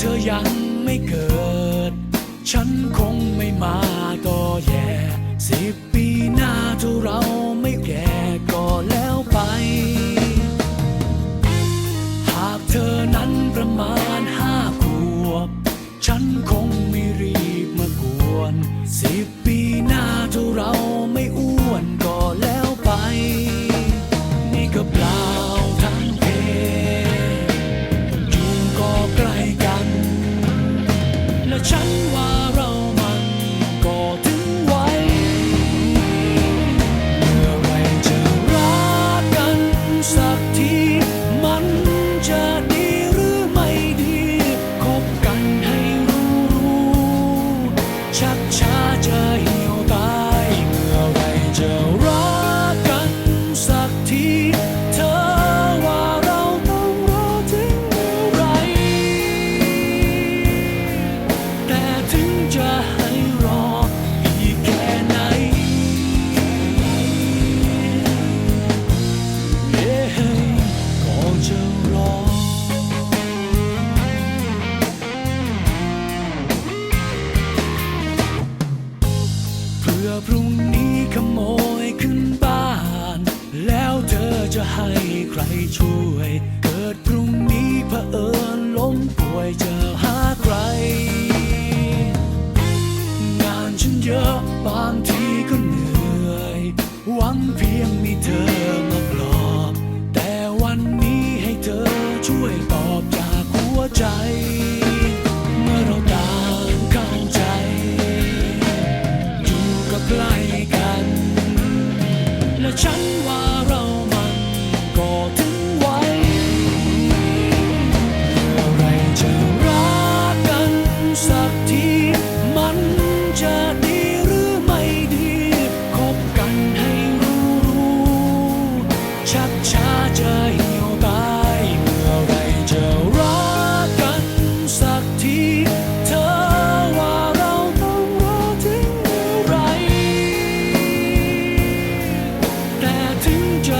ธอยังไม่เกิด ฉันคงไม่มา อพรุ่งนี้ขโมยขึ้นบ้าน แล้วเธอจะให้ใครช่วย เกิดพรุ่งนี้เผอิญล้มป่วยจะหาใคร งานฉันเยอะบางทีก็เหนื่อย หวังเพียงมีเธอมาปลอบ แต่วันนี้ให้เธอช่วยบอ that to just